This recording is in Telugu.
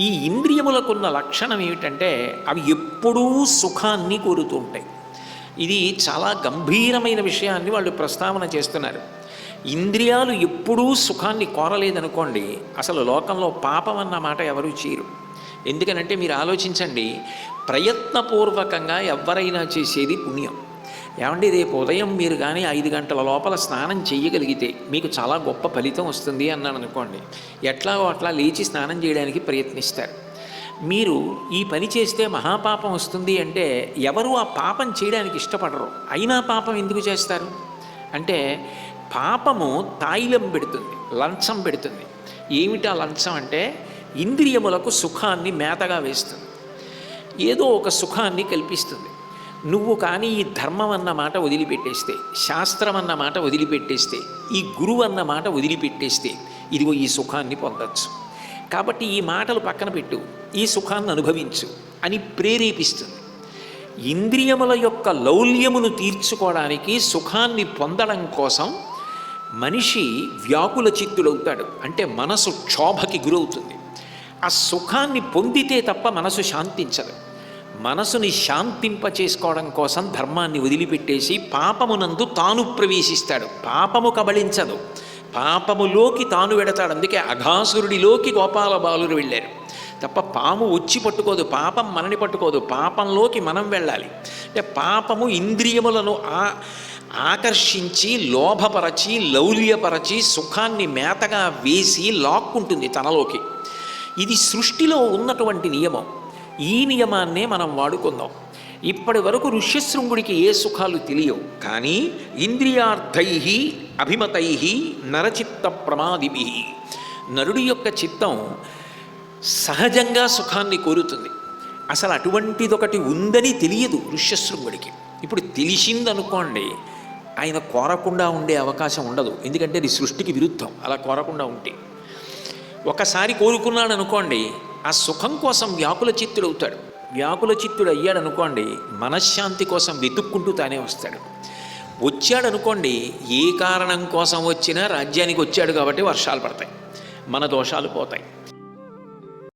ఈ ఇంద్రియములకున్న లక్షణం ఏమిటంటే అవి ఎప్పుడూ సుఖాన్ని కోరుతూ ఉంటాయి ఇది చాలా గంభీరమైన విషయాన్ని వాళ్ళు ప్రస్తావన చేస్తున్నారు. ఇంద్రియాలు ఎప్పుడూ సుఖాన్ని కోరలేదనుకోండి అసలు లోకంలో పాపం అన్న మాట ఎవరూ చేయరు. ఎందుకనంటే మీరు ఆలోచించండి ప్రయత్నపూర్వకంగా ఎవరైనా చేసేది పుణ్యం. ఏమండి రేపు ఉదయం మీరు కానీ ఐదు గంటల లోపల స్నానం చేయగలిగితే మీకు చాలా గొప్ప ఫలితం వస్తుంది అన్నాను అనుకోండి. ఎట్లాగో అట్లా లేచి స్నానం చేయడానికి ప్రయత్నిస్తారు. మీరు ఈ పని చేస్తే మహాపాపం వస్తుంది అంటే ఎవరు ఆ పాపం చేయడానికి ఇష్టపడరు. అయినా పాపం ఎందుకు చేస్తారు? అంటే పాపము తాయిలం పెడుతుంది లంచం పెడుతుంది. ఏమిటా లంచం అంటే ఇంద్రియములకు సుఖాన్ని మేతగా వేస్తుంది. ఏదో ఒక సుఖాన్ని కల్పిస్తుంది. నువ్వు కానీ ఈ ధర్మం అన్న మాట వదిలిపెట్టేస్తే శాస్త్రం అన్న మాట వదిలిపెట్టేస్తే ఈ గురువు అన్న మాట వదిలిపెట్టేస్తే ఇదిగో ఈ సుఖాన్ని పొందొచ్చు. కాబట్టి ఈ మాటలు పక్కన పెట్టు ఈ సుఖాన్ని అనుభవించు అని ప్రేరేపిస్తుంది. ఇంద్రియముల యొక్క లౌల్యమును తీర్చుకోవడానికి సుఖాన్ని పొందడం కోసం మనిషి వ్యాకుల చిత్తుడవుతాడు అంటే మనసు క్షోభకి గురవుతుంది. ఆ సుఖాన్ని పొందితే తప్ప మనసు శాంతించదు. మనసుని శాంతింప చేసుకోవడం కోసం ధర్మాన్ని వదిలిపెట్టేసి పాపమునందు తాను ప్రవేశిస్తాడు. పాపము కబళించదు. పాపములోకి తాను వెడతాడు. అందుకే అఘాసురుడిలోకి గోపాల బాలురు వెళ్ళారు. తప్ప పాము వచ్చి పట్టుకోదు. పాపం మనని పట్టుకోదు. పాపంలోకి మనం వెళ్ళాలి. అంటే పాపము ఇంద్రియములను ఆ ఆకర్షించి లోభపరచి లౌల్యపరచి సుఖాన్ని మేతగా వేసి లాక్కుంటుంది తనలోకి. ఇది సృష్టిలో ఉన్నటువంటి నియమం. ఈ నియమాన్నే మనం వాడుకుందాం. ఇప్పటి వరకు ఋష్యశృంగుడికి ఏ సుఖాలు తెలియవు. కానీ ఇంద్రియార్థై అభిమతై నరచిత్త ప్రమాదిభి. నరుడి యొక్క చిత్తం సహజంగా సుఖాన్ని కోరుతుంది. అసలు అటువంటిదొకటి ఉందని తెలియదు ఋష్యశృంగుడికి. ఇప్పుడు తెలిసిందనుకోండి ఆయన కోరకుండా ఉండే అవకాశం ఉండదు. ఎందుకంటే అది సృష్టికి విరుద్ధం. అలా కోరకుండా ఉంటే. ఒకసారి కోరుకున్నాడు అనుకోండి ఆ సుఖం కోసం వ్యాకుల చిత్తుడవుతాడు వ్యాకుల చిత్తుడు అయ్యాడు అనుకోండి మనశ్శాంతి కోసం వెతుక్కుంటూ తానే వస్తాడు. వచ్చాడు అనుకోండి ఏ కారణం కోసం వచ్చినా రాజ్యానికి వచ్చాడు కాబట్టి వర్షాలు పడతాయి మన దోషాలు పోతాయి.